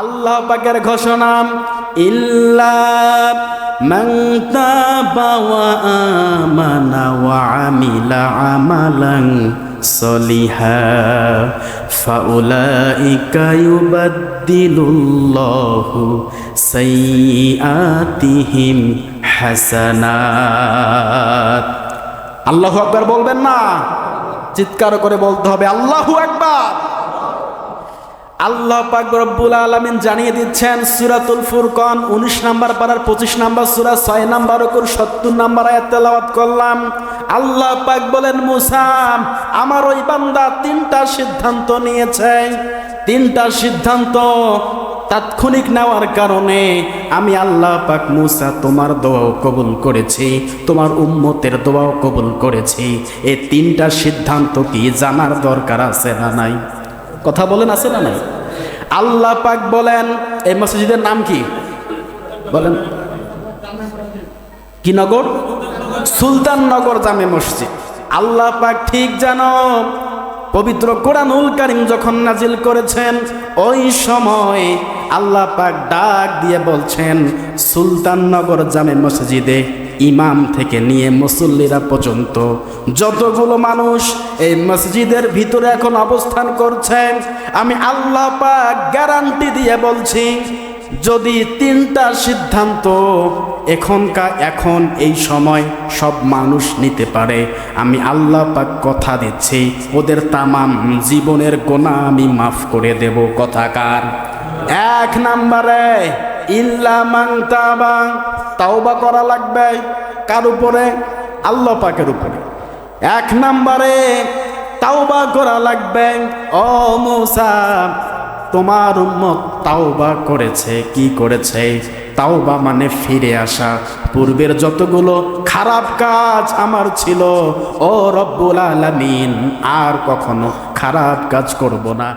আল্লাহ পাকের ঘোষণা, ইল্লা মান তাবা ওয়া আমানা ওয়া আমিলা আমালান সলিহা, ফাউলাইকা ইউবাদদিলুল্লাহু সাইয়্যাতিহিম হাসানাত। আল্লাহু আকবার বলবেন না, চিৎকার করে বলতে হবে, আল্লাহু আকবার। আল্লাহ পাক রব্বুল আলামিন জানিয়ে দিচ্ছেন সূরাতুল ফুরকান 19 নাম্বার পারার 25 নাম্বার সূরা 6 নাম্বার ওকর 70 নাম্বার আয়াত তেলাওয়াত করলাম। আল্লাহ পাক বলেন, মুসা, আমার ওই বান্দা তিনটা সিদ্ধান্ত নিয়েছে। তিনটা সিদ্ধান্ত তাৎক্ষণিক নেওয়ার কারণে আমি আল্লাহ পাক মুসা, তোমার দোয়াও কবুল করেছি, তোমার উম্মতের দোয়াও কবুল করেছি। এই তিনটা সিদ্ধান্ত কি জানার দরকার আছে না নাই? কথা বলেন, আছে না নাই? আল্লাহ পাক বলেন, এই মসজিদের নাম কি? বলেন। কি নগর? সুলতান নগর জামে মসজিদ। আল্লাহ পাক ঠিক জানো, পবিত্র কোরআনুল কারিম যখন নাজিল করেছেন, ওই সময় আল্লাহ পাক ডাক দিয়ে বলছেন, সুলতান নগর জামে মসজিদে ইমাম থেকে নিয়ে মুসল্লিরা পর্যন্ত যতগুলো মানুষ এই মসজিদের ভিতরে এখন অবস্থান করছেন, আমি আল্লাহ পাক গ্যারান্টি দিয়ে বলছি, যদি তিনটা সিদ্ধান্ত এখনকার, এখন এই সময় সব মানুষ নিতে পারে, আমি আল্লাহ পাক কথা দিচ্ছি, ওদের তামাম জীবনের গোনা আমি মাফ করে দেব। কথাকার এক নাম্বারে ইল্লা মাং মাংতাবা তাওবা করা লাগবে কার উপরে? আল্লাহ পাকের উপরে। এক নাম্বারে তাওবা করা লাগবে, ও মুসা, তোমার উম্মত তাওবা করেছে, কি করেছে? তাওবা মানে ফিরে আসা। পূর্বের যতগুলো খারাপ কাজ আমার ছিল, ও রব্বুল আলামিন, আর কখনো খারাপ কাজ করব না।